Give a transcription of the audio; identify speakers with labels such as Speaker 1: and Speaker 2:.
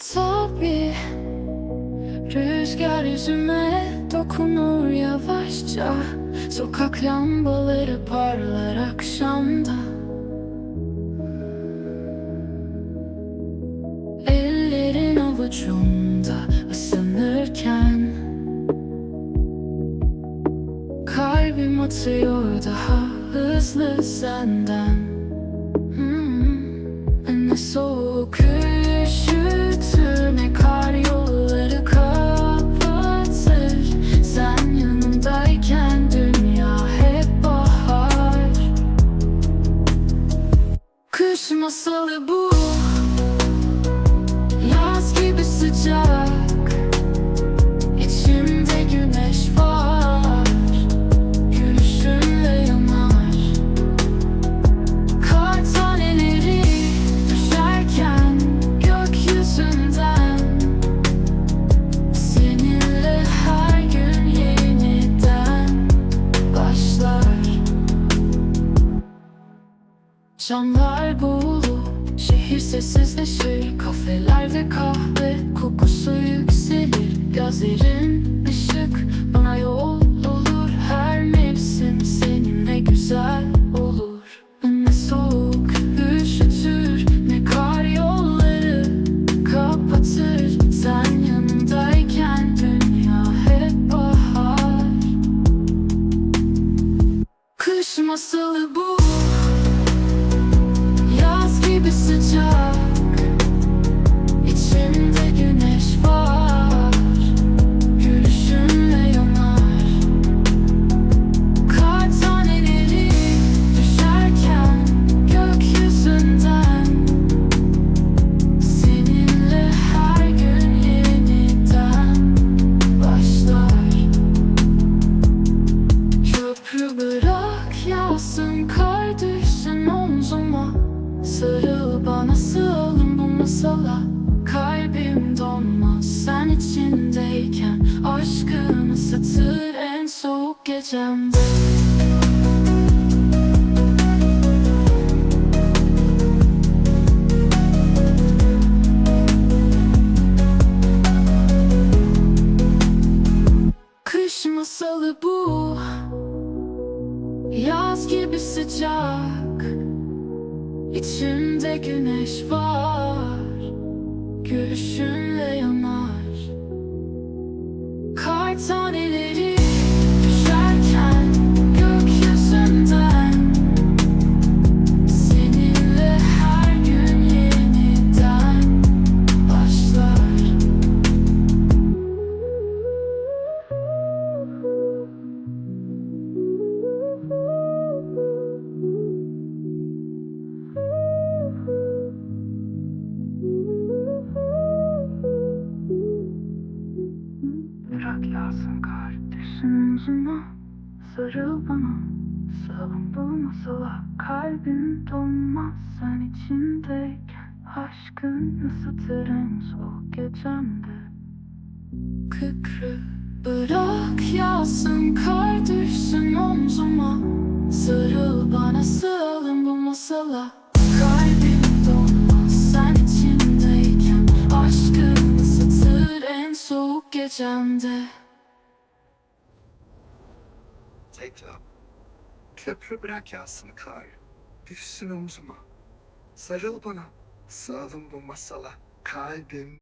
Speaker 1: tabi Rüzgar yüzüme dokunur yavaşça. Sokak lambaları parlar akşamda. Ellerin avucumda ısınırken. Kalbim atıyor daha hızlı senden. Hmm. Ne soğuk Kış masalı Camlar buğulu, şehir sessizleşir Kafelerde kahve kokusu yükselir. Gözlerin ışık bana yol olur Her mevsim seninle güzel olur. Ne soğuk üşütür ne kar yolları kapatır. Sen yanımdayken dünya hep bahar. Kış masalı bu gibi sıcak. İçimde güneş var. Gülüşünle yanar. Kar taneleri düşerken gökyüzünden. Seninle her gün yeniden başlar. Köprü bırak yağsın kar düşsün omzuma Sarıl bana sığalım bu masala. Kalbim donmaz sen içindeyken Aşkın ısıtır en soğuk gecemde Kış masalı bu. Yaz gibi sıcak İçimde güneş var Gülüşünle yanar yağsın kar düşsün omzuma Sarıl bana. Sağlam bu masala Kalbim donmaz sen içindeyken Aşkın ısıtır en soğuk gecemde Köprü Bırak yağsın kar düşsün omzuma. Sarıl bana sığalım bu masala. Kalbim donmaz sen içindeyken Aşkın ısıtır en soğuk gecemde
Speaker 2: Tekrar. Köprü bırak yağsın kar. Düşsün omzuma. Sarıl bana. Sağlım bu masala. Kalbim